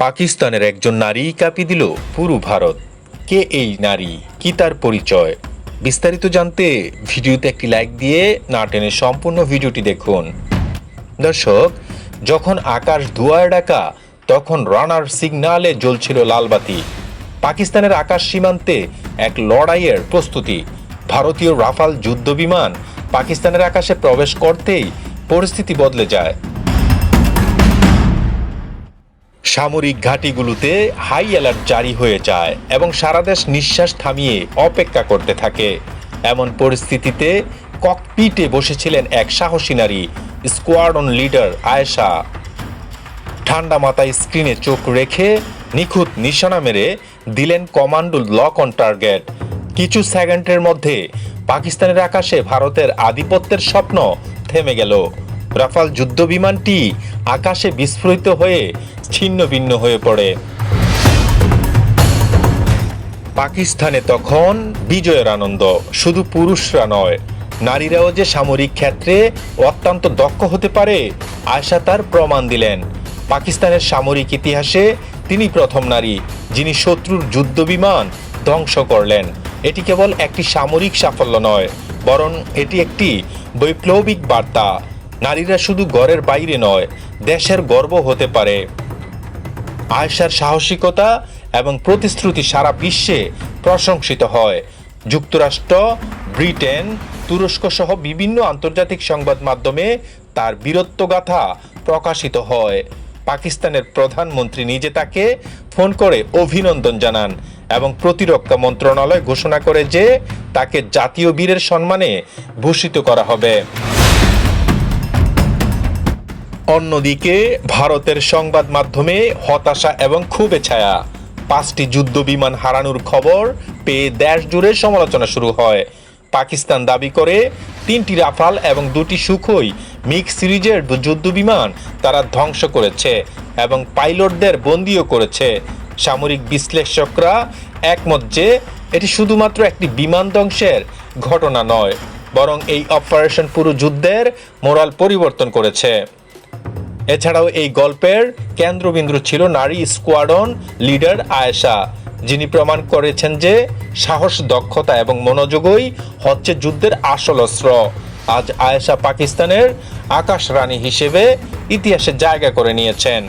পাকিস্তানের একজন নারী কাঁপিয়ে দিল, পুরো ভারত, কে এই নারী? কি তার পরিচয়? বিস্তারিত জানতে ভিডিওতে একটি লাইক দিয়ে না টেনে সম্পূর্ণ ভিডিওটি দেখুন। দর্শক, যখন আকাশ ধোয়ায় ডাকা, তখন রানার সিগনালে জ্বলছিল লালবাতি। পাকিস্তানের আকাশ সীমান্তে এক লড়াইয়ের প্রস্তুতি। ভারতীয় রাফাল যুদ্ধ বিমান পাকিস্তানের আকাশে প্রবেশ করতেই পরিস্থিতি বদলে যায়। সামরিক ঘাঁটিগুলোতে হাই অ্যালার্ট জারি হয়ে যায় এবং সারা দেশ নিঃশ্বাস থামিয়ে অপেক্ষা করতে থাকে। এমন পরিস্থিতিতে ককপিটে বসেছিলেন এক সাহসী নারী স্কোয়াডন লিডার আয়েশা। ঠান্ডা মাথায় স্ক্রিনে চোখ রেখে নিখুঁত নিশানা মেরে দিলেন কমান্ডো লক অন টার্গেট। কিছু সেকেন্ডের মধ্যে পাকিস্তানের আকাশে ভারতের আধিপত্যের স্বপ্ন থেমে গেল। রাফাল যুদ্ধ বিমানটি আকাশে বিস্ফোরিত হয়ে ছিন্ন ভিন্ন হয়ে পড়ে। পাকিস্তানে তখন বিজয়ের আনন্দ, শুধু পুরুষরা নয়, নারীরাও যে সামরিক ক্ষেত্রে অত্যন্ত দক্ষ হতে পারে, আয়সা তার প্রমাণ দিলেন। পাকিস্তানের সামরিক ইতিহাসে তিনি প্রথম নারী, যিনি শত্রুর যুদ্ধ বিমান ধ্বংস করলেন। এটি কেবল একটি সামরিক সাফল্য নয়, বরং এটি একটি বৈপ্লবিক বার্তা। নারীরা শুধু ঘরের বাইরে নয়, দেশের গর্ব হতে পারে। আয়েশার সাহসিকতা এবং প্রতিশ্রুতি সারা বিশ্বে প্রশংসিত হয়। যুক্তরাষ্ট্র, ব্রিটেন তুরস্ক সহ বিভিন্ন আন্তর্জাতিক সংবাদ মাধ্যমে তার বীরত্বগাথা প্রকাশিত হয়। পাকিস্তানের প্রধানমন্ত্রী নিজে তাকে ফোন করে অভিনন্দন জানান এবং প্রতিরক্ষা মন্ত্রণালয় ঘোষণা করে যে তাকে জাতীয় বীরের সম্মানে ভূষিত করা হবে। অন্যদিকে, ভারতের সংবাদ মাধ্যমে হতাশা এবং ক্ষোভে ছায়া। পাঁচটি যুদ্ধ বিমান হারানোর খবর পেয়ে দেশ জুড়ে সমালোচনা শুরু হয়। পাকিস্তান দাবি করে, তিনটি রাফাল এবং দুটি সুখই মিক্স সিরিজের যুদ্ধ বিমান তারা ধ্বংস করেছে এবং পাইলটদের বন্দিও করেছে। সামরিক বিশ্লেষকরা একমত যে, এটি শুধুমাত্র একটি বিমান ধ্বংসের ঘটনা নয়, বরং এই অপারেশন পুরো যুদ্ধের মোরাল পরিবর্তন করেছে। এছাড়াও এই গল্পের কেন্দ্রবিন্দু ছিল নারী স্কোয়াডন লিডার আয়েশা, যিনি প্রমাণ করেছেন যে সাহস, দক্ষতা এবং মনোযোগই হচ্ছে যুদ্ধের আসল অস্ত্র। আজ আয়েশা পাকিস্তানের আকাশ রানী হিসেবে ইতিহাসে জায়গা করে নিয়েছেন।